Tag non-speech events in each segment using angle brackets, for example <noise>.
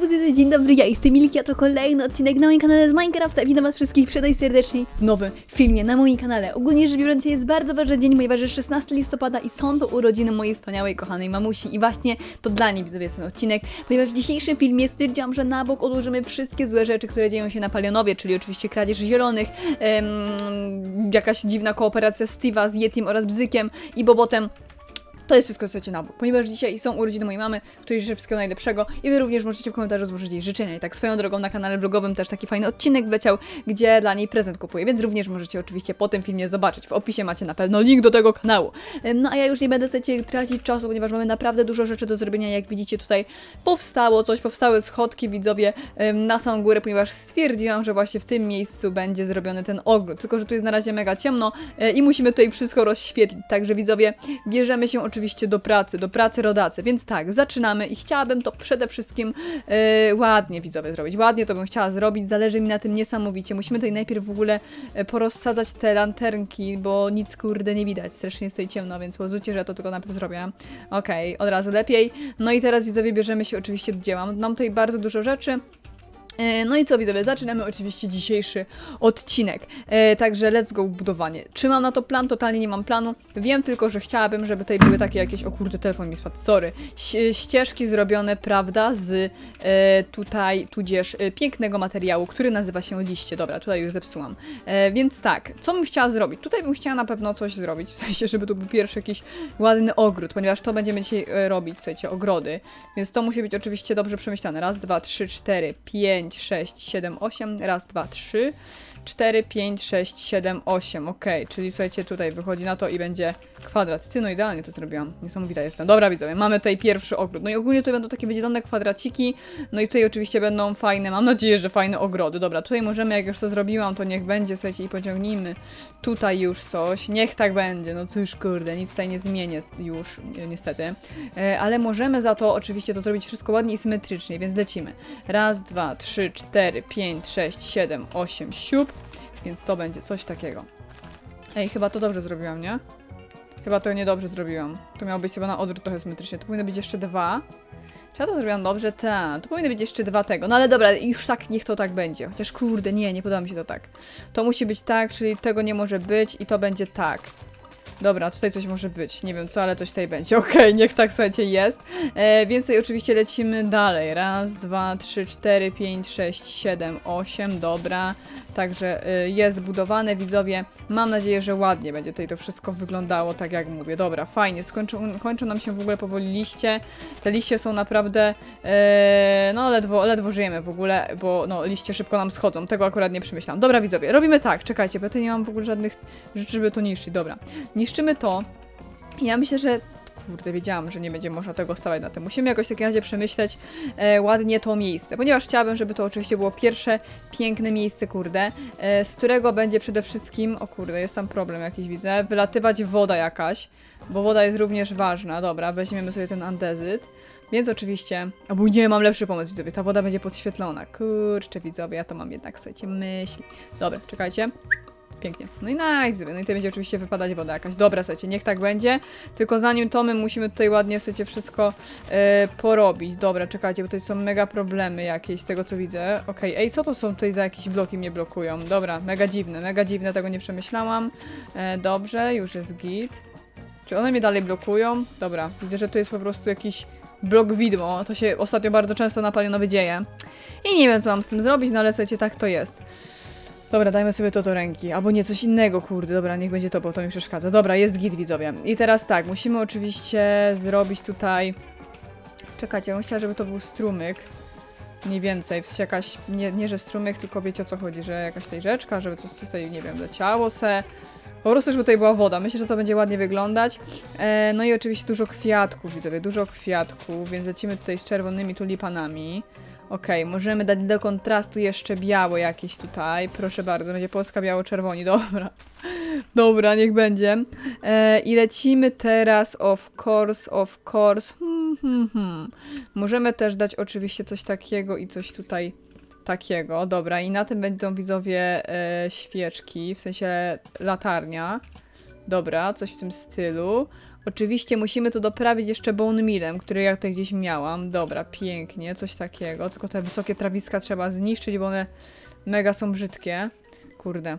Serwus, dzień dobry, ja jestem Milki, a to kolejny odcinek na moim kanale z Minecrafta. Witam was wszystkich przed serdecznie w nowym filmie na moim kanale. Ogólnie rzecz biorąc jest bardzo ważny dzień, ponieważ jest 16 listopada i są to urodziny mojej wspaniałej, kochanej mamusi. I właśnie to dla niej widzowie jest ten odcinek, ponieważ w dzisiejszym filmie stwierdziłam, że na bok odłożymy wszystkie złe rzeczy, które dzieją się na Palionowie, czyli oczywiście kradzież zielonych, em, jakaś dziwna kooperacja Steve'a z Yetim oraz Bzykiem i Bobotem. To jest wszystko, słuchajcie, na bok. Ponieważ dzisiaj są urodziny mojej mamy, której życzę wszystkiego najlepszego i wy również możecie w komentarzu złożyć jej życzenia. I tak swoją drogą na kanale vlogowym też taki fajny odcinek wleciał, gdzie dla niej prezent kupuję, więc również możecie oczywiście po tym filmie zobaczyć. W opisie macie na pewno link do tego kanału. No a ja już nie będę chcecie tracić czasu, ponieważ mamy naprawdę dużo rzeczy do zrobienia. Jak widzicie tutaj powstało coś, powstały schodki widzowie na samą górę, ponieważ stwierdziłam, że właśnie w tym miejscu będzie zrobiony ten ogród. Tylko, że tu jest na razie mega ciemno y, i musimy tutaj wszystko rozświetlić. Także widzowie, bierzemy się oczywiście do pracy, do pracy rodacy. Więc tak, zaczynamy i chciałabym to przede wszystkim e, ładnie widzowie zrobić. Ładnie to bym chciała zrobić, zależy mi na tym niesamowicie. Musimy tutaj najpierw w ogóle e, porozsadzać te lanternki, bo nic kurde nie widać. Strasznie jest tutaj ciemno, więc pozwólcie, że ja to tylko najpierw zrobię. Okej, od razu lepiej. No i teraz widzowie bierzemy się oczywiście do dzieła. Mam tutaj bardzo dużo rzeczy. E, No i co widzowie, zaczynamy oczywiście dzisiejszy odcinek. E, także let's go budowanie. Czy mam na to plan? Totalnie nie mam planu. Wiem tylko, że chciałabym, żeby tutaj były takie jakieś, o kurde, telefon mi spadł, sorry. Ś- ścieżki zrobione, prawda, z e, tutaj, tudzież e, pięknego materiału, który nazywa się liście. Dobra, tutaj już zepsułam. E, więc tak, co bym chciała zrobić? Tutaj bym chciała na pewno coś zrobić, <laughs> w sensie, żeby tu był pierwszy jakiś ładny ogród, ponieważ to będziemy dzisiaj e, robić, słuchajcie, ogrody. Więc to musi być oczywiście dobrze przemyślane. Raz, dwa, trzy, cztery, pięć, sześć, siedem, osiem. Raz, dwa, trzy, cztery, pięć, sześć, siedem, osiem. Okej, czyli słuchajcie, tutaj wychodzi na to i będzie kwadrat. Ty, no idealnie to zrobiłam. Niesamowita jestem. Dobra, widzowie, mamy tutaj pierwszy ogród. No i ogólnie tutaj będą takie wydzielone kwadraciki. No i tutaj oczywiście będą fajne, mam nadzieję, że fajne ogrody. Dobra, tutaj możemy, jak już to zrobiłam, to niech będzie, słuchajcie, i pociągnijmy tutaj już coś. Niech tak będzie. No cóż, kurde, nic tutaj nie zmienię już, ni- niestety. E, ale możemy za to oczywiście to zrobić wszystko ładnie i symetrycznie, więc lecimy. Raz, dwa, trzy, cztery, pięć, sześć, siedem, osiem, siup. Więc to będzie coś takiego. Ej, chyba to dobrze zrobiłam, nie? Chyba to niedobrze zrobiłam. To miało być chyba na odwrót trochę symetrycznie. To powinno być jeszcze dwa. Czy ja to zrobiłam dobrze? Tak. To powinno być jeszcze dwa tego. No ale dobra, już tak, niech to tak będzie. Chociaż kurde, nie, nie podoba mi się to tak. To musi być tak, czyli tego nie może być i to będzie tak. Dobra, tutaj coś może być. Nie wiem co, ale coś tutaj będzie. <laughs> Okej, niech tak słuchajcie jest. E, więc tutaj oczywiście lecimy dalej. Raz, dwa, trzy, cztery, pięć, sześć, siedem, osiem. Dobra. Także y, jest zbudowane, widzowie. Mam nadzieję, że ładnie będzie tutaj to wszystko wyglądało, tak jak mówię. Dobra, fajnie. Skończą, kończą nam się w ogóle powoli liście. Te liście są naprawdę, e, no ledwo, ledwo żyjemy w ogóle, bo no liście szybko nam schodzą. Tego akurat nie przemyślałam. Dobra, widzowie, robimy tak. Czekajcie, bo ja nie mam w ogóle żadnych rzeczy, żeby to niszczyć. Dobra. Niszczymy to. Ja myślę, że kurde, wiedziałam, że nie będzie można tego stawiać na tym. Musimy jakoś w takim razie przemyśleć e, ładnie to miejsce, ponieważ chciałabym, żeby to oczywiście było pierwsze piękne miejsce, kurde, e, z którego będzie przede wszystkim, o kurde, jest tam problem jakiś, widzę, wylatywać woda jakaś, bo woda jest również ważna. Dobra, weźmiemy sobie ten andezyt. Więc oczywiście, albo nie, mam lepszy pomysł, widzowie, ta woda będzie podświetlona. Kurczę, widzowie, ja to mam jednak, słuchajcie, myśli. Dobra, czekajcie. Pięknie. No i nice. No i tutaj będzie oczywiście wypadać woda jakaś. Dobra, słuchajcie, niech tak będzie. Tylko zanim to my musimy tutaj ładnie, słuchajcie, wszystko e, porobić. Dobra, czekajcie, bo tutaj są mega problemy jakieś z tego, co widzę. Okej, ej, co to są tutaj za jakieś bloki mnie blokują? Dobra, mega dziwne, mega dziwne, tego nie przemyślałam. E, dobrze, już jest git. Czy one mnie dalej blokują? Dobra, widzę, że tu jest po prostu jakiś blok widmo. To się ostatnio bardzo często na Palionowie dzieje. I nie wiem, co mam z tym zrobić, no ale słuchajcie, tak to jest. Dobra, dajmy sobie to do ręki. Albo nie, coś innego, kurde. Dobra, niech będzie to, bo to mi przeszkadza. Dobra, jest git, widzowie. I teraz tak, musimy oczywiście zrobić tutaj... Czekajcie, ja bym chciała, żeby to był strumyk. Mniej więcej, w sensie jakaś, nie, nie że strumyk, tylko wiecie o co chodzi, że jakaś tutaj rzeczka, żeby coś tutaj, nie wiem, leciało se. Po prostu, żeby tutaj była woda. Myślę, że to będzie ładnie wyglądać. E, no i oczywiście dużo kwiatków, widzowie, dużo kwiatków, więc lecimy tutaj z czerwonymi tulipanami. Okej, możemy dać do kontrastu jeszcze białe jakieś tutaj. Proszę bardzo, będzie Polska biało-czerwoni, <laughs> dobra. Dobra, niech będzie. E, I lecimy teraz, of course, of course. Hmm, hmm, hmm. Możemy też dać oczywiście coś takiego i coś tutaj takiego. Dobra, i na tym będą widzowie e, świeczki, w sensie latarnia. Dobra, coś w tym stylu. Oczywiście musimy to doprawić jeszcze bone mealem, który ja tutaj gdzieś miałam. Dobra, pięknie, coś takiego. Tylko te wysokie trawiska trzeba zniszczyć, bo one mega są brzydkie. Kurde.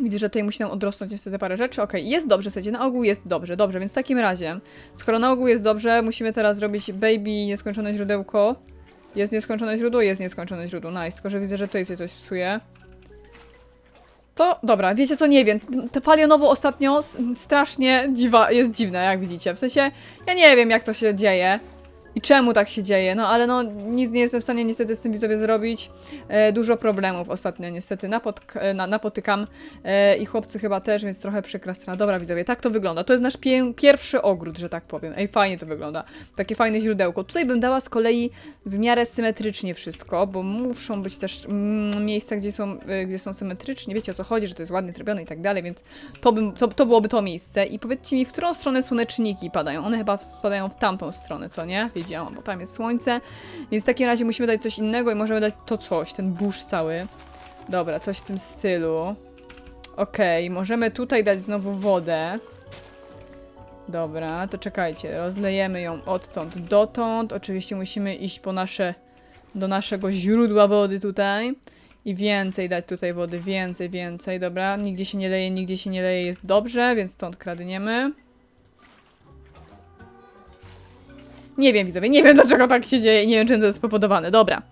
Widzę, że tutaj musi nam odrosnąć niestety parę rzeczy. Okej, jest dobrze, słuchajcie, na ogół jest dobrze, dobrze, więc w takim razie, skoro na ogół jest dobrze, musimy teraz zrobić baby nieskończone źródełko. Jest nieskończone źródło, jest nieskończone źródło, nice, tylko że widzę, że tutaj się coś psuje. To, dobra, wiecie co, nie wiem, te palionowo ostatnio strasznie dziwa, jest dziwne, jak widzicie, w sensie, ja nie wiem, jak to się dzieje i czemu tak się dzieje, no ale no, nic nie jestem w stanie niestety z tym widzowie zrobić, e, dużo problemów ostatnio niestety napotk- e, na, napotykam e, i chłopcy chyba też, więc trochę przykra strona. Dobra widzowie, tak to wygląda, to jest nasz pie- pierwszy ogród, że tak powiem, ej, fajnie to wygląda, takie fajne źródełko. Tutaj bym dała z kolei w miarę symetrycznie wszystko, bo muszą być też mm, miejsca, gdzie są, y, gdzie są symetrycznie. Wiecie o co chodzi, że to jest ładnie zrobione i tak dalej, więc to, bym, to, to byłoby to miejsce. I powiedzcie mi, w którą stronę słoneczniki padają? One chyba spadają w tamtą stronę, co nie? Wiedziałam, bo tam jest słońce. Więc w takim razie musimy dać coś innego i możemy dać to coś, ten burz cały. Dobra, coś w tym stylu. Okej, możemy tutaj dać znowu wodę. Dobra, to czekajcie, rozlejemy ją odtąd dotąd. Oczywiście musimy iść po nasze, do naszego źródła wody tutaj. I więcej dać tutaj wody, więcej, więcej, dobra. Nigdzie się nie leje, nigdzie się nie leje, jest dobrze, więc stąd kradniemy. Nie wiem, widzowie, nie wiem dlaczego tak się dzieje nie wiem, czym to jest spowodowane. Dobra.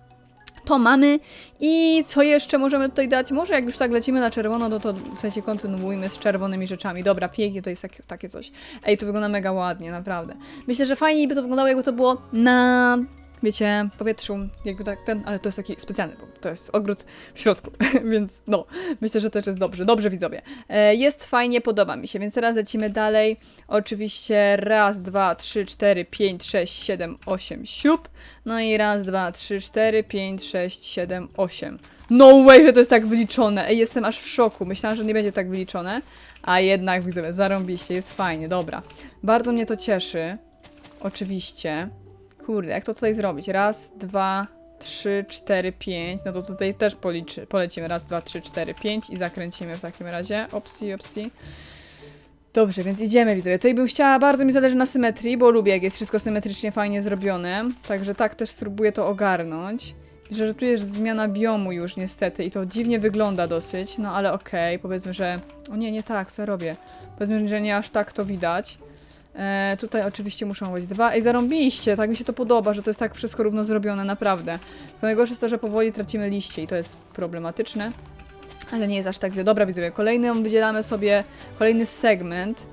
To mamy. I co jeszcze możemy tutaj dać? Może jak już tak lecimy na czerwono, no to w sensie kontynuujmy z czerwonymi rzeczami. Dobra, pięknie, to jest takie, takie coś. Ej, to wygląda mega ładnie, naprawdę. Myślę, że fajniej by to wyglądało, jakby to było na, wiecie, powietrzu, jakby tak ten, ale to jest taki specjalny, bo to jest ogród w środku, <laughs> więc no, myślę, że też jest dobrze. Dobrze, widzowie. E, jest fajnie, podoba mi się, więc teraz lecimy dalej. Oczywiście raz, dwa, trzy, cztery, pięć, sześć, siedem, osiem, siup. No i raz, dwa, trzy, cztery, pięć, sześć, siedem, osiem. No way, że to jest tak wyliczone. Ej, jestem aż w szoku. Myślałam, że nie będzie tak wyliczone. A jednak, widzowie, zarąbiście, jest fajnie, dobra. Bardzo mnie to cieszy. Oczywiście. Kurde, jak to tutaj zrobić? Raz, dwa, trzy, cztery, pięć. No to tutaj też policzy, polecimy. Raz, dwa, trzy, cztery, pięć i zakręcimy w takim razie. Opcji, opcji. Dobrze, więc idziemy, widzowie. Tutaj bym chciała, bardzo mi zależy na symetrii, bo lubię, jak jest wszystko symetrycznie, fajnie zrobione. Także tak też spróbuję to ogarnąć. Że, że tu jest zmiana biomu już niestety i to dziwnie wygląda dosyć, no ale okej, powiedzmy, że... O nie, nie tak, co ja robię? Powiedzmy, że nie aż tak to widać. E, tutaj oczywiście muszą być dwa. Ej, zarąbiście, tak mi się to podoba, że to jest tak wszystko równo zrobione, naprawdę. To najgorsze jest to, że powoli tracimy liście i to jest problematyczne. Ale nie jest aż tak źle. Dobra, widzowie, kolejny wydzielamy sobie, kolejny segment.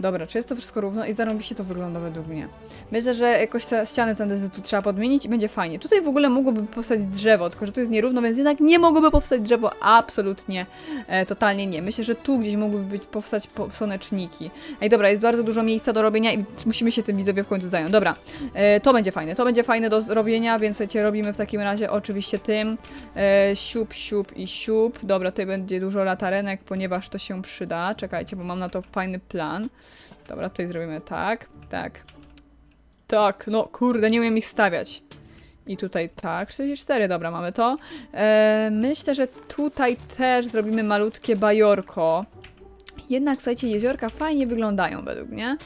Dobra, czy jest to wszystko równo? I zarąbiście to wygląda według mnie. Myślę, że jakoś te ściany z andezytu trzeba podmienić i będzie fajnie. Tutaj w ogóle mogłoby powstać drzewo, tylko że tu jest nierówno, więc jednak nie mogłoby powstać drzewo. Absolutnie, e, totalnie nie. Myślę, że tu gdzieś mogłyby być, powstać po, słoneczniki. Ej, dobra, jest bardzo dużo miejsca do robienia i musimy się tym widzowie w końcu zająć. Dobra, e, to będzie fajne, to będzie fajne do robienia, więc słuchajcie, robimy w takim razie oczywiście tym. E, siup, siup i siup. Dobra, tutaj będzie dużo latarenek, ponieważ to się przyda. Czekajcie, bo mam na to fajny plan. Dobra, tutaj zrobimy tak, tak. Tak, no kurde, nie umiem ich stawiać. I tutaj tak, 44, dobra, mamy to. E, myślę, że tutaj też zrobimy malutkie bajorko. Jednak, słuchajcie, jeziorka fajnie wyglądają według mnie.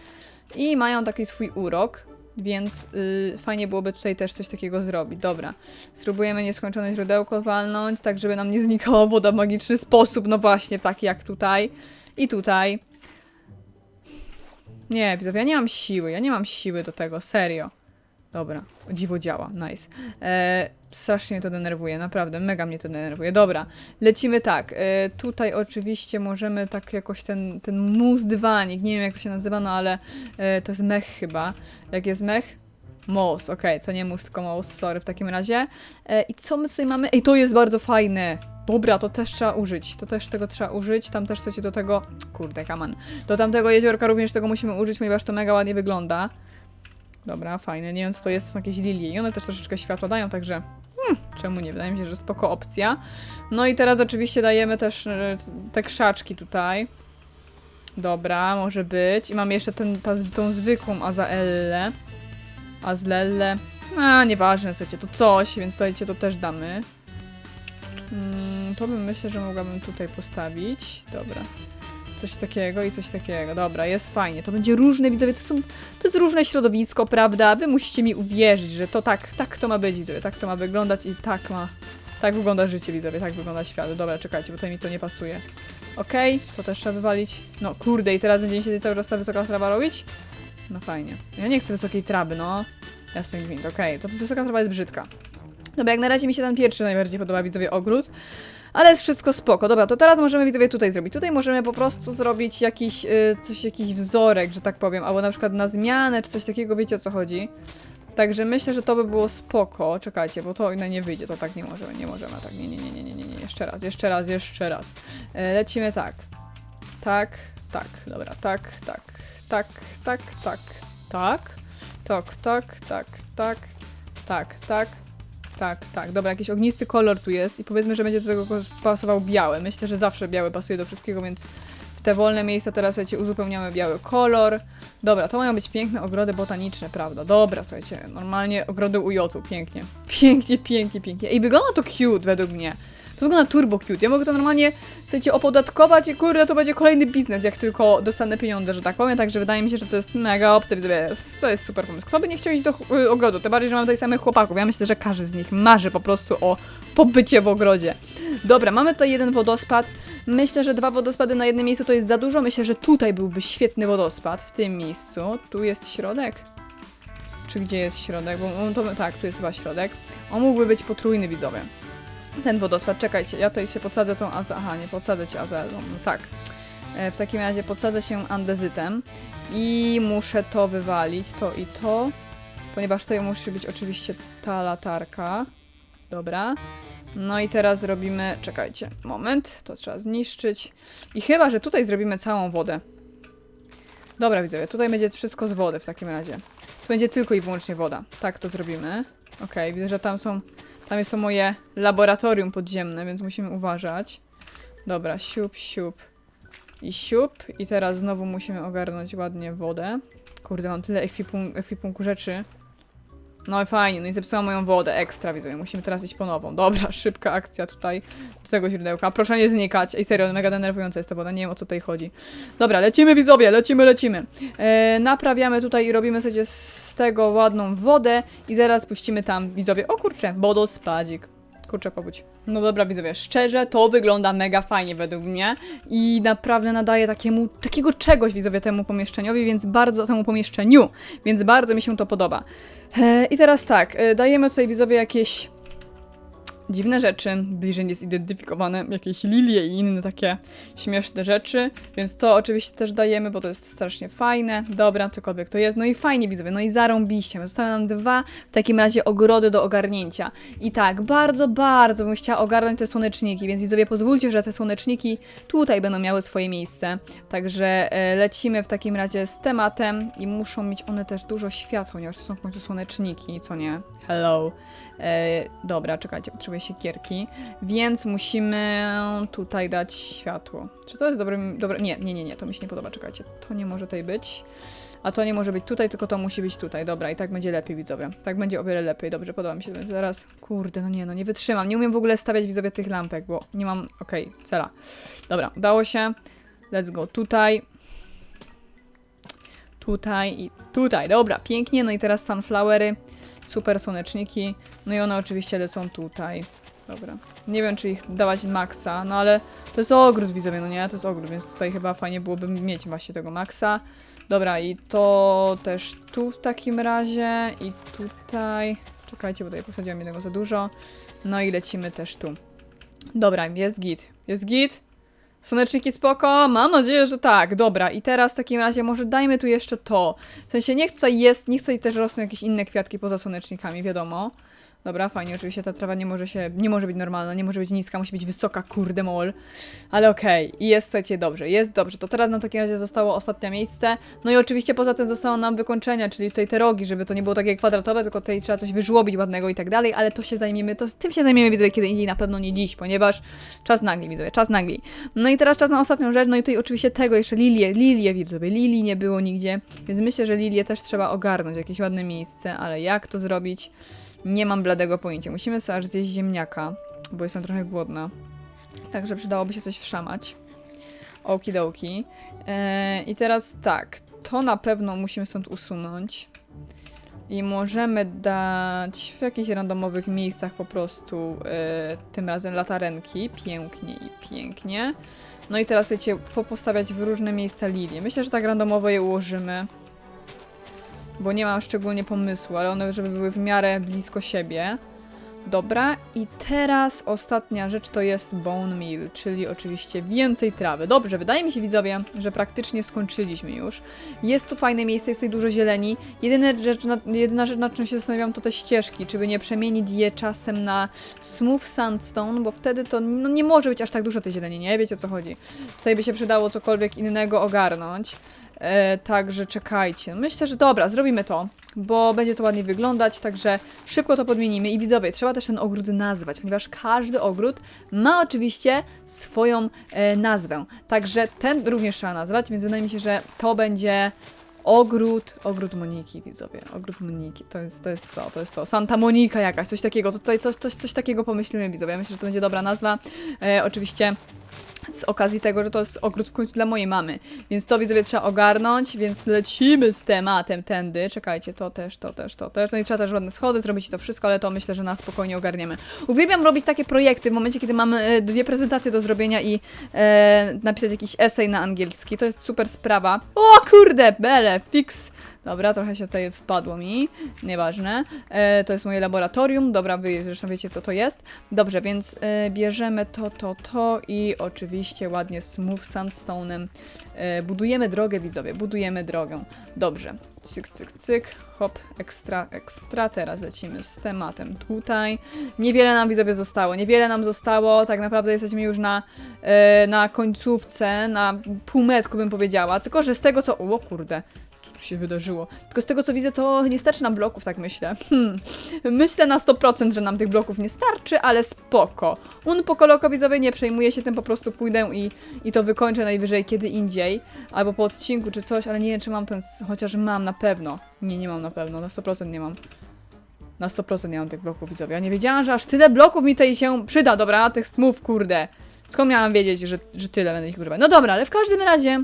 I mają taki swój urok, więc y, fajnie byłoby tutaj też coś takiego zrobić. Dobra, spróbujemy nieskończone źródełko walnąć, tak żeby nam nie znikała woda w magiczny sposób. No właśnie, taki jak tutaj. I tutaj. Nie, widzowie, ja nie mam siły, ja nie mam siły do tego, serio. Dobra, dziwo działa, nice. E, strasznie mnie to denerwuje, naprawdę, mega mnie to denerwuje. Dobra, lecimy tak. E, tutaj oczywiście możemy tak jakoś ten, ten mus nie wiem jak to się nazywa, no ale e, to jest mech chyba. Jak jest mech? Mos, okej, to nie mus, tylko mos, sorry w takim razie. E, I co my tutaj mamy? Ej, to jest bardzo fajne. Dobra, to też trzeba użyć. To też tego trzeba użyć. Tam też chcecie do tego. Kurde, kaman. Do tamtego jeziorka również tego musimy użyć, ponieważ to mega ładnie wygląda. Dobra, fajne. Nie wiem co to jest, to są jakieś lilie. I one też troszeczkę światła dają, także. Hmm, czemu nie? Wydaje mi się, że spoko opcja. No i teraz oczywiście dajemy też e, te krzaczki tutaj. Dobra, może być. I mam jeszcze ten, ta, tą zwykłą azaellę. Azlelle. A, nieważne, słuchajcie, to coś, więc słuchajcie, to też damy. Mm, to bym myślę, że mogłabym tutaj postawić. Dobra. Coś takiego i coś takiego. Dobra, jest fajnie. To będzie różne, widzowie, to są, to jest różne środowisko, prawda? Wy musicie mi uwierzyć, że to tak, tak to ma być, widzowie, tak to ma wyglądać i tak ma, tak wygląda życie, widzowie, tak wygląda świat. Dobra, czekajcie, bo tutaj mi to nie pasuje. Okej, to też trzeba wywalić. No kurde, i teraz będziemy się cały czas ta wysoka trawa robić? No fajnie. Ja nie chcę wysokiej trawy, no. Jasny gwint, okej, to wysoka trawa jest brzydka. Dobra, jak na razie mi się ten pierwszy najbardziej podoba, widzowie, ogród. Ale jest wszystko spoko. Dobra, to teraz możemy widzowie tutaj zrobić. Tutaj możemy po prostu zrobić jakiś, y, coś, jakiś wzorek, że tak powiem, albo na przykład na zmianę, czy coś takiego, wiecie o co chodzi. Także myślę, że to by było spoko. Czekajcie, bo to no, nie wyjdzie, to tak nie możemy, nie możemy, tak, nie, nie, nie, nie, nie, nie, jeszcze raz, jeszcze raz, jeszcze raz. E, lecimy tak. Tak, tak, dobra, tak, tak, tak, tak, tak, tak, tak, tak, tak, tak, tak, tak, tak, tak. Dobra, jakiś ognisty kolor tu jest i powiedzmy, że będzie do tego pasował biały. Myślę, że zawsze biały pasuje do wszystkiego, więc w te wolne miejsca teraz, słuchajcie, uzupełniamy biały kolor. Dobra, to mają być piękne ogrody botaniczne, prawda? Dobra, słuchajcie, normalnie ogrody ujotu, <laughs> pięknie. Pięknie, pięknie, pięknie. I wygląda to cute według mnie. To wygląda turbo cute. Ja mogę to normalnie, słuchajcie, opodatkować i kurde, to będzie kolejny biznes, jak tylko dostanę pieniądze, że tak powiem. Także wydaje mi się, że to jest mega opcja. To jest super pomysł. Kto by nie chciał iść do y, ogrodu? Tym bardziej, że mam tutaj samych chłopaków. Ja myślę, że każdy z nich marzy po prostu o pobycie w ogrodzie. Dobra, mamy tutaj jeden wodospad. Myślę, że dwa wodospady na jednym miejscu to jest za dużo. Myślę, że tutaj byłby świetny wodospad, w tym miejscu. Tu jest środek. Czy gdzie jest środek? Bo on to, tak, tu jest chyba środek. On mógłby być potrójny, widzowie. Ten wodospad, czekajcie, ja tutaj się podsadzę tą azę. Aha, nie podsadzę cię azelą, no tak. E, w takim razie podsadzę się andezytem i muszę to wywalić, to i to, ponieważ tutaj musi być oczywiście ta latarka. Dobra. No i teraz zrobimy, czekajcie, moment, to trzeba zniszczyć. I chyba, że tutaj zrobimy całą wodę. Dobra, widzowie, tutaj będzie wszystko z wody w takim razie. Tu będzie tylko i wyłącznie woda. Tak to zrobimy. Okej, widzę, że tam są tam jest to moje laboratorium podziemne, więc musimy uważać. Dobra, siup, siup i siup. I teraz znowu musimy ogarnąć ładnie wodę. Kurde, mam tyle ekwipun ekwipunku rzeczy. No i fajnie, no i zepsułam moją wodę, ekstra widzowie, musimy teraz iść po nową. Dobra, <laughs> szybka akcja tutaj do tego źródełka. Proszę nie znikać. Ej, serio, mega denerwująca jest ta woda, nie wiem o co tutaj chodzi. Dobra, lecimy widzowie, lecimy, lecimy. E, naprawiamy tutaj i robimy sobie z tego ładną wodę i zaraz puścimy tam widzowie. O kurczę, wodospadzik. Kurczę, powódź. No dobra, widzowie, szczerze to wygląda mega fajnie według mnie i naprawdę nadaje takiemu, takiego czegoś widzowie temu pomieszczeniowi, więc bardzo, temu pomieszczeniu, więc bardzo mi się to podoba. E, I teraz tak, e, dajemy tutaj widzowie jakieś dziwne rzeczy, bliżej niezidentyfikowane, jakieś lilie i inne takie śmieszne rzeczy, więc to oczywiście też dajemy, bo to jest strasznie fajne. Dobra, cokolwiek to jest. No i fajnie widzowie, no i zarąbiście. Zostały nam dwa w takim razie ogrody do ogarnięcia. I tak, bardzo, bardzo bym chciała ogarnąć te słoneczniki, więc widzowie pozwólcie, że te słoneczniki tutaj będą miały swoje miejsce. Także e, lecimy w takim razie z tematem i muszą mieć one też dużo światła, ponieważ to są w końcu słoneczniki, co nie? Hello. E, dobra, czekajcie, potrzebuję siekierki, więc musimy tutaj dać światło. Czy to jest dobre? dobre? Nie, nie, nie, nie, to mi się nie podoba, czekajcie. To nie może tutaj być. A to nie może być tutaj, tylko to musi być tutaj. Dobra, i tak będzie lepiej, widzowie. Tak będzie o wiele lepiej. Dobrze, podoba mi się. Więc zaraz. Kurde, no nie, no nie wytrzymam. Nie umiem w ogóle stawiać widzowie tych lampek, bo nie mam. Okej, cela. Dobra, udało się. Let's go tutaj. Tutaj i tutaj. Dobra, pięknie. No i teraz sunflowery. Super słoneczniki. No i one oczywiście lecą tutaj. Dobra. Nie wiem, czy ich dawać maksa, no ale to jest ogród, widzowie, no nie? To jest ogród, więc tutaj chyba fajnie byłoby mieć właśnie tego maksa. Dobra, i to też tu w takim razie i tutaj. Czekajcie, bo tutaj posadziłam jednego za dużo. No i lecimy też tu. Dobra, jest git. Jest git? Słoneczniki spoko? Mam nadzieję, że tak. Dobra, i teraz w takim razie może dajmy tu jeszcze to. W sensie niech tutaj jest, niech tutaj też rosną jakieś inne kwiatki poza słonecznikami, wiadomo. Dobra, fajnie, oczywiście ta trawa nie może się, nie może być normalna, nie może być niska, musi być wysoka, kurde mol. Ale okej, i jest, słuchajcie, dobrze, jest dobrze. To teraz nam w takim razie zostało ostatnie miejsce. No i oczywiście poza tym zostało nam wykończenia, czyli tutaj te rogi, żeby to nie było takie kwadratowe, tylko tutaj trzeba coś wyżłobić ładnego i tak dalej, ale to się zajmiemy, to tym się zajmiemy, widzowie, kiedy indziej, na pewno nie dziś, ponieważ czas nagli, widzowie, czas nagli. No i teraz czas na ostatnią rzecz, no i tutaj oczywiście tego jeszcze lilię, lilię, widzowie, lilii nie było nigdzie, więc myślę, że lilię też trzeba ogarnąć, jakieś ładne miejsce, ale jak to zrobić? Nie mam bladego pojęcia. Musimy sobie aż zjeść ziemniaka, bo jestem trochę głodna. Także przydałoby się coś wszamać. Okidoki. E, I teraz tak, to na pewno musimy stąd usunąć. I możemy dać w jakichś randomowych miejscach po prostu e, tym razem latarenki. Pięknie i pięknie. No i teraz chcecie postawiać w różne miejsca lilie. Myślę, że tak randomowo je ułożymy. Bo nie mam szczególnie pomysłu, ale one żeby były w miarę blisko siebie. Dobra, i teraz ostatnia rzecz to jest bone meal, czyli oczywiście więcej trawy. Dobrze, wydaje mi się widzowie, że praktycznie skończyliśmy już. Jest tu fajne miejsce, jest tutaj dużo zieleni. Jedyna rzecz, jedyna rzecz, nad czym się zastanawiam, to te ścieżki, czy by nie przemienić je czasem na smooth sandstone, bo wtedy to no, nie może być aż tak dużo tej zieleni, nie? Wiecie o co chodzi. Tutaj by się przydało cokolwiek innego ogarnąć. E, także czekajcie. Myślę, że dobra, zrobimy to, bo będzie to ładnie wyglądać, także szybko to podmienimy. I widzowie, trzeba też ten ogród nazwać, ponieważ każdy ogród ma oczywiście swoją e, nazwę. Także ten również trzeba nazwać, więc wydaje mi się, że to będzie ogród, ogród Moniki, widzowie. Ogród Moniki, to jest to, jest to, to jest to. Santa Monika jakaś, coś takiego. Tutaj coś, coś, coś takiego pomyślimy, widzowie. Myślę, że to będzie dobra nazwa. E, oczywiście z okazji tego, że to jest ogród w końcu dla mojej mamy. Więc to widzowie trzeba ogarnąć, więc lecimy z tematem tędy. Czekajcie, to też, to też, to też. No i trzeba też ładne schody, zrobić to wszystko, ale to myślę, że na spokojnie ogarniemy. Uwielbiam robić takie projekty w momencie, kiedy mamy e, dwie prezentacje do zrobienia i e, napisać jakiś esej na angielski. To jest super sprawa. O kurde, bele, fix. Dobra, trochę się tutaj wpadło mi, nieważne. E, to jest moje laboratorium, dobra, wy zresztą wiecie co to jest. Dobrze, więc e, bierzemy to, to, to i oczywiście ładnie smooth sandstone'em e, budujemy drogę, widzowie, budujemy drogę. Dobrze, cyk, cyk, cyk, hop, ekstra, ekstra, teraz lecimy z tematem tutaj. Niewiele nam, widzowie, zostało, niewiele nam zostało, tak naprawdę jesteśmy już na, e, na końcówce, na półmetku bym powiedziała, tylko że z tego co... O kurde, tu się wydarzyło. Tylko z tego co widzę, to nie starczy nam bloków, tak myślę. Hmm. Myślę na 100%, że nam tych bloków nie starczy, ale spoko. Un po koloko nie przejmuję się tym, po prostu pójdę i, i to wykończę najwyżej kiedy indziej. Albo po odcinku czy coś, ale nie wiem czy mam ten, chociaż mam na pewno. Nie, nie mam na pewno, na 100% nie mam. Na 100% nie mam tych bloków widzowie. Ja nie wiedziałam, że aż tyle bloków mi tutaj się przyda, dobra, tych smooth, kurde. Skąd miałam wiedzieć, że, że tyle będę ich używać? No dobra, ale w każdym razie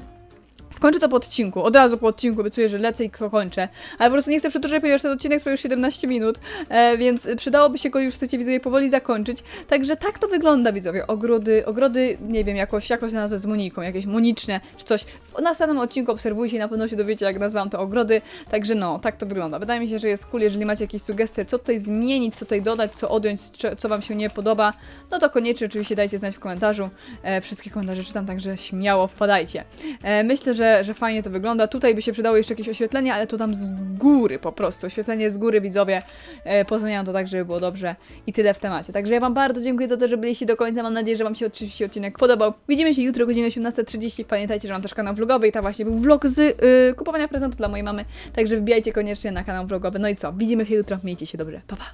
skończę to po odcinku. Od razu po odcinku obiecuję, że lecę i ko- kończę. Ale po prostu nie chcę przedłużać, ponieważ ten odcinek trwa już 17 minut, e, więc przydałoby się go już, chcecie widzowie, powoli zakończyć. Także tak to wygląda, widzowie. Ogrody, ogrody, nie wiem, jakoś, jakoś na to z Moniką, jakieś moniczne, czy coś. W następnym odcinku obserwujcie i na pewno się dowiecie, jak nazwałam to ogrody. Także no, tak to wygląda. Wydaje mi się, że jest cool, jeżeli macie jakieś sugestie, co tutaj zmienić, co tutaj dodać, co odjąć, co wam się nie podoba, no to koniecznie oczywiście dajcie znać w komentarzu. E, wszystkie komentarze czytam, także śmiało wpadajcie. E, myślę, że, że fajnie to wygląda. Tutaj by się przydało jeszcze jakieś oświetlenie, ale to dam z góry po prostu. Oświetlenie z góry, widzowie. E, to tak, żeby było dobrze i tyle w temacie. Także ja wam bardzo dziękuję za to, że byliście do końca. Mam nadzieję, że wam się oczywiście odcinek podobał. Widzimy się jutro o godzinie 18.30. Pamiętajcie, że mam też kanał vlogowy i to właśnie był vlog z y, kupowania prezentu dla mojej mamy. Także wbijajcie koniecznie na kanał vlogowy. No i co? Widzimy się jutro. Miejcie się dobrze. Pa, pa.